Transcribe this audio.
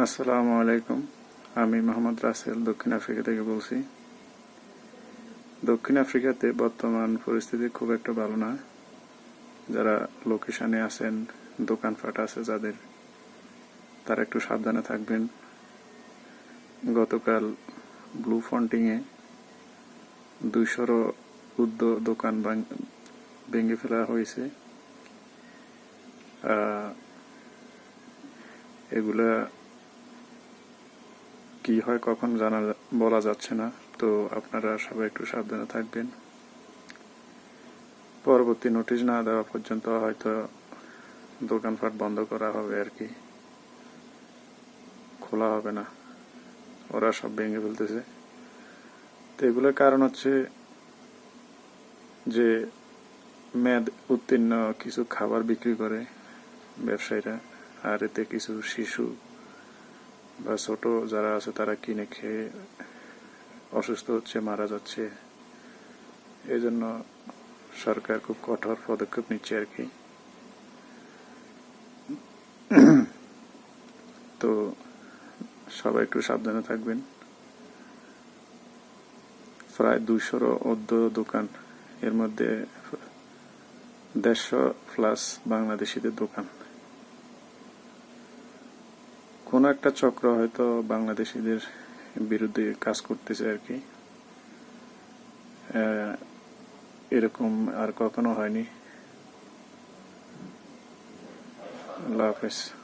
আসসালামু আলাইকুম। আমি মোহাম্মদ রাসেল, দক্ষিণ আফ্রিকা থেকে বলছি। দক্ষিণ আফ্রিকাতে বর্তমান পরিস্থিতি খুব একটা ভালো না। যারা লোকেশনে আছেন, দোকানপাট আছে যাদের, তারা একটু সাবধানে থাকবেন। গতকাল ব্লু ফন্টিংয়ে দুইশোরও উদ্য দোকান ভেঙে ফেলা হয়েছে। এগুলা কি হয় কখন জানা বলা যাচ্ছে না, তো আপনারা সবাই একটু সাবধানে থাকবেন। পরবর্তী নোটিশ না দেওয়া পর্যন্ত হয়তো দোকানপাট বন্ধ করা হবে আর কি। খোলা হবে না। ওরা সব ভেঙে ফেলতেছে। তো এগুলোর কারণ হচ্ছে যে মেদ উত্তীর্ণ কিছু খাবার বিক্রি করে ব্যবসায়ীরা, আর এতে কিছু শিশু বা ছোট যারা আছে তারা কিনে খেয়ে অসুস্থ হচ্ছে, মারা যাচ্ছে। এই জন্য সরকার খুব কঠোর পদক্ষেপ নিচ্ছে আর কি। তো সবাই একটু সাবধানে থাকবেন। প্রায় দুইশোরও অর্ধ দোকান এর মধ্যে দেড়শো প্লাস বাংলাদেশিদের দোকান। কোনো একটা চক্র হয়তো বাংলাদেশিদের বিরুদ্ধে কাজ করতেছে আর কি। এরকম আর কখনো হয়নি। আল্লাহ হাফেজ।